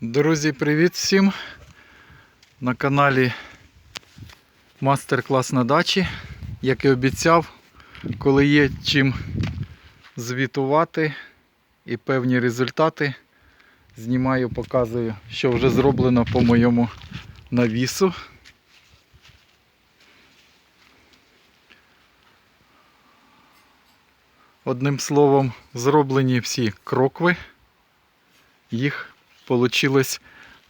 Друзі, привіт всім! На каналі Мастер-клас на дачі. Як і обіцяв, коли є чим звітувати і певні результати, знімаю, показую, що вже зроблено по моєму навісу. Одним словом, зроблені всі крокви. Їх вийшло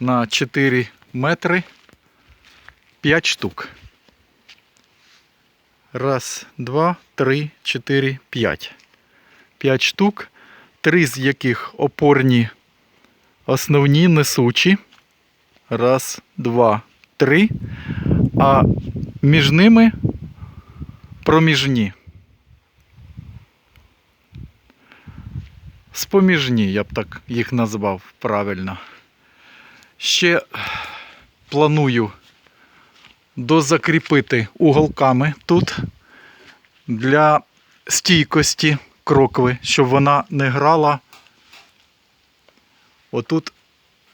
на 4 метри 5 штук. Раз, два, три, чотири, п'ять. П'ять штук, три з яких опорні основні несучі. Раз, два, три. А між ними проміжні. Споміжні, я б так їх назвав правильно. Ще планую дозакріпити уголками тут для стійкості крокви, щоб вона не грала. Отут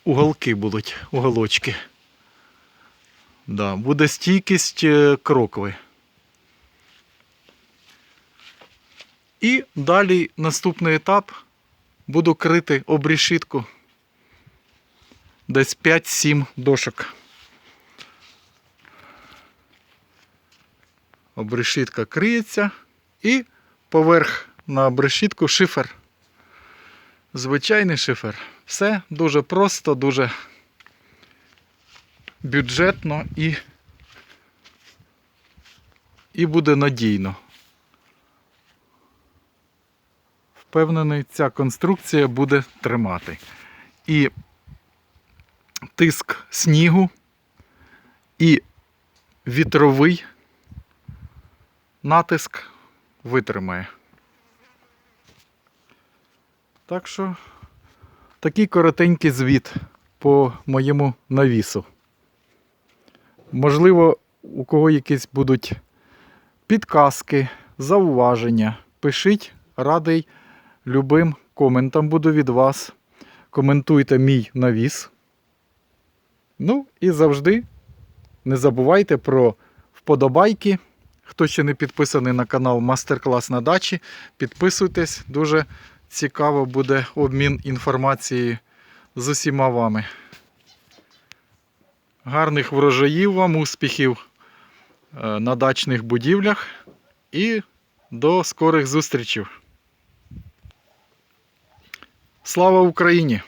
уголки будуть, уголочки. Да, буде стійкість е, крокви. І далі наступний етап буду крити обрішітку десь 5-7 дошок. Обрешітка криється і поверх на обрешітку шифер. Звичайний шифер. Все дуже просто, дуже бюджетно і, і буде надійно. Впевнений, ця конструкція буде тримати. І тиск снігу, і вітровий натиск витримає. Так що такий коротенький звіт по моєму навісу. Можливо, у кого якісь будуть підказки, зауваження. Пишіть, радий любим коментам буду від вас. Коментуйте мій навіс. Ну і завжди не забувайте про вподобайки. Хто ще не підписаний на канал Мастер-клас на дачі, підписуйтесь. Дуже цікаво буде обмін інформацією з усіма вами. Гарних врожаїв вам, успіхів е, на дачних будівлях і до скорих зустрічей. Слава Україні!